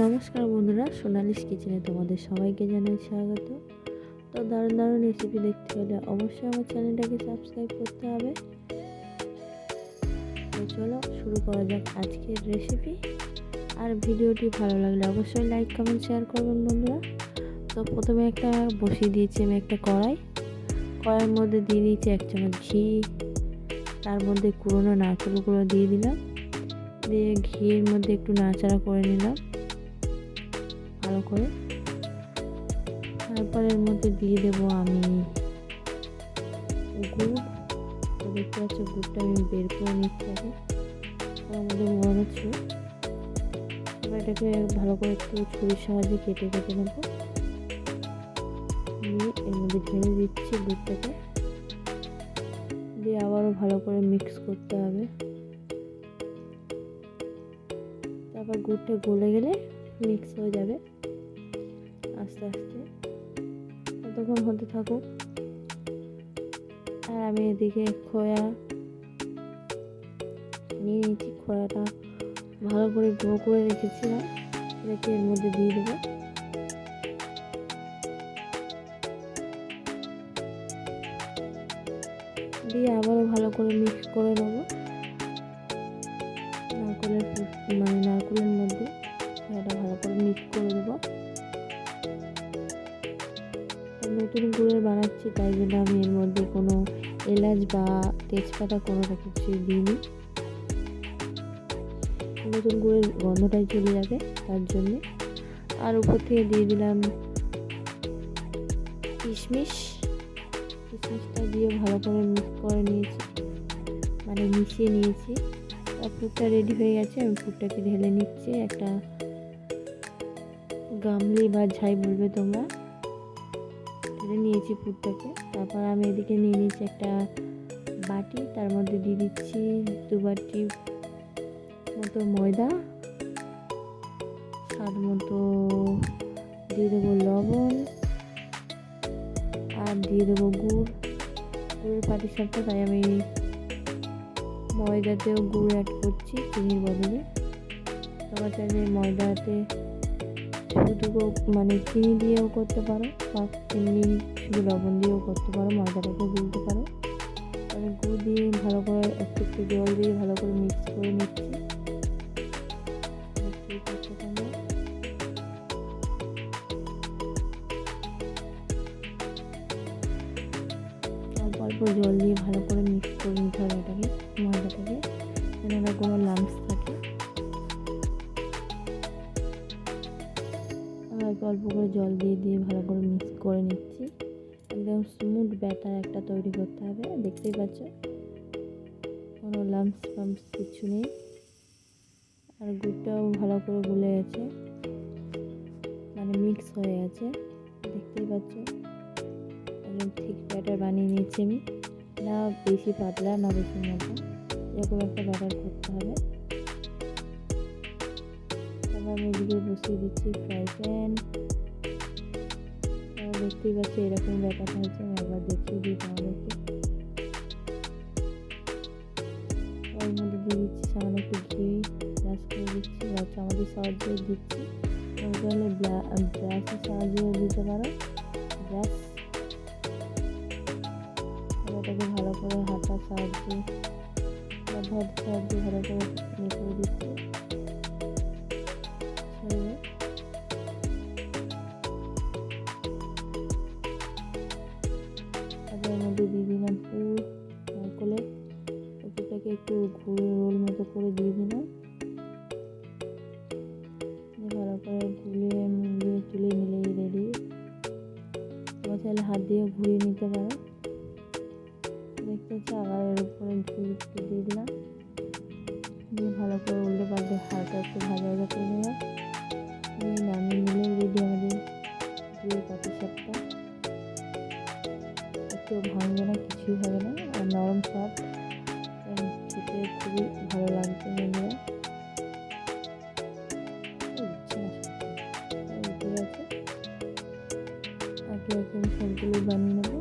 নমস্কার বন্ধুরা সোনালিস কিচেনে তোমাদের সবাইকে জানাই স্বাগত। তো দারুণ দারুণ রেসিপি দেখতে হলে অবশ্যই আমার চ্যানেলটাকে সাবস্ক্রাইব করতে হবে। তো চলো শুরু করা যাক আজকের রেসিপি আর ভিডিওটি ভালো লাগলে অবশ্যই লাইক কমেন্ট শেয়ার করবেন বন্ধুরা। তো প্রথমে একটা বসিয়ে দিয়েছি আমি একটা কড়াই। কড়াইয়ের মধ্যে দিয়ে দিয়েছি এক চামচ ঘি। তার মধ্যে কুড়োনো নারকেলগুলো দিয়ে দিলাম। দিয়ে ঘিয়ের মধ্যে একটু নাড়াচাড়া করে নিলাম। ভালো করে। তারপর এর মধ্যে দিয়ে দেব আমি গুড়। তো দেখতে পাচ্ছ গুড়টা আমি বের করে নিচ্ছি আগে। মধ্যে মোড়ানো ছিল এবার এটাকে ভালো করে একটু ছুরির সাহায্যে কেটে কেটে নেব। নিয়ে এর মধ্যে ঢেলে দিচ্ছি গুড়টাকে। দিয়ে আবারও ভালো করে মিক্স করতে হবে। তারপর গুড়টা গলে গেলে মিক্স হয়ে যাবে। আস্তে আস্তে। ততক্ষণ হতে থাকুক। আর আমি এদিকে খোয়া নিয়ে নিয়েছি, খোয়াটা ভালো করে গুঁড়ো করে রেখেছিলাম। সেটাকে এর মধ্যে দিয়ে দেবো। দিয়ে আবারও ভালো করে মিক্স করে নেব। নারকেলের মানে নারকেলের মধ্যে ভালো করে মিক্স করে দেবো। নতুন গুড়ের বানাচ্ছি, তাই জন্য আমি এর মধ্যে কোনো এলাচ বা তেজপাতা কোনোটা কিছুই দিইনি। নতুন গুড়ের গন্ধটাই চলে যাবে তার জন্যে। আর উপর থেকে দিয়ে দিলাম কিশমিশ। কিশমিশটা দিয়ে ভালো করে মিক্স করে নিয়েছি মানে মিশিয়ে নিয়েছি। পুরটা রেডি হয়ে গেছে, আমি পুরটাকে ঢেলে নিচ্ছি। একটা গামলি বা ঝাই বলবে তোমরা। ঢেলে নিয়েছি পুরটাকে। তারপর আমি এদিকে নিয়ে নিয়েছি একটা বাটি, তার মধ্যে দিয়ে দিচ্ছি দু বাটি মতো ময়দা, স্বাদ মতো দিয়ে দেবো লবণ, আর দিয়ে দেবো গুড়। গুড়ের পাটি সাপটা, তাই আমি ময়দাতেও গুড় অ্যাড করছি চিনির বদলে। তোমার চাইলে ময়দাতে শুধু মানে চিনি দিয়েও করতে পারো বা চিনি শুধু লবণ দিয়েও করতে পারো ময়দাটাকে গুলতে পারো। আমি গুড় দিয়ে ভালো করে একটু একটু জল দিয়ে ভালো করে মিক্স করে নিচ্ছি। অল্প জল দিয়ে ভালো করে মিক্স করে নিতে হবে এটাকে, ময়দাটাকে। যেন কোনো লাম্পস অল্প অল্প করে জল দিয়ে দিয়ে ভালো করে মিক্স করে নিচ্ছি। একদম স্মুথ ব্যাটার একটা তৈরি করতে হবে, দেখতেই পাচ্ছ? কোনো লাম্পস ফাম্পস কিছু নেই। আর গুড়টাও ভালো করে গুলে গেছে। মানে মিক্স হয়ে গেছে, দেখতেই পাচ্ছ? একদম ঠিক ব্যাটার বানিয়ে নিয়েছি আমি। না বেশি পাতলা, না বেশি মোটা, এরকম একটা ব্যাটার করতে হবে। এদিকে বসিয়ে দিচ্ছি ফ্রাই প্যান দেখতেই পাচ্ছি এরকম ব্যাপারটা হচ্ছে, আমি একবার দেখিয়ে দিই তোমাদেরকে। ওর মধ্যে দিয়ে দিচ্ছি সামান্য একটু ঘি, ব্রাশ করে দিচ্ছি, বা চামচের সাহায্যে দিচ্ছি। তাহলে ব্রাশের সাহায্যেও দিতে পারো। ব্রাশ। এটাকে ভালো করে হাতার সাহায্যে, বা সাহায্যে ভালো করে ইয়ে করে দিচ্ছি। তারপর মধ্যে দিয়ে দিলাম পুর নারকলের পুরটাকে একটু ঘুরে রোল মতো করে দিয়ে দিলাম। ভালো করে গুলিয়ে মিলিয়ে চুলে মিলিয়ে রেডি তোমার চাইলে হাত দিয়ে ঘুরিয়ে নিতে পারো। দেখতে হচ্ছে আবার এর উপরে ঘি দিয়ে দিলাম। দিয়ে ভালো করে উল্টে পাল্টে হালকা একটু ভাজা ভাজা করে নিলাম। নামিয়ে নিলে রেডি আমাদের ঘিয়ে পাটি সাপটা একটু ভাঙবে না, কিছুই হবে না। আর নরম সফট খেতে খুবই ভালো লাগছে বন্ধুরা একে একে সবগুলো বানিয়ে নেব।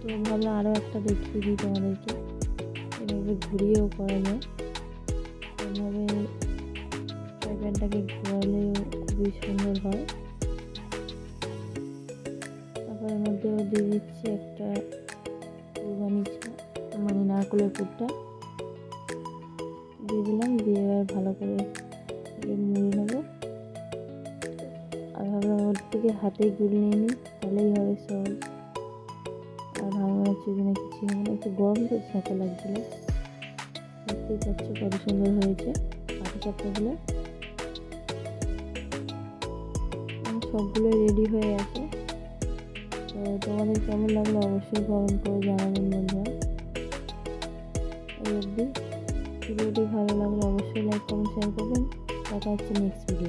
তো ভাবলাম আরও একটা দেখিয়ে দিই তোমাদেরকে। এভাবে ঘুরিয়েও করা যায়। এভাবে প্যানটাকে ঘোরালেও খুবই সুন্দর হয়। তারপর এর মধ্যেও দিয়ে দিচ্ছি একটা মানে নারকলের পুরটা। দিয়ে দিলাম, দিয়ে এবার ভালো করে মুড়ে নেব। আর ভাবলাম ওর থেকে হাতে গুলিয়ে নিই, তাহলেই হবে সহজ। আর ভালো লাগছে কিনা কিছু হবে একটু গরম তো ছাঁকা লাগছিল। দেখতেই পাচ্ছ কত সুন্দর হয়েছে। পাটি চাপড়াগুলো সবগুলোই রেডি হয়ে আছে তো তোমাদের কেমন লাগল অবশ্যই কমেন্ট করে জানাবেন বন্ধুরা। ভিডিওটি ভালো লাগলে অবশ্যই লাইক কমেন্ট শেয়ার করবেন। দেখা হচ্ছে নেক্সট ভিডিও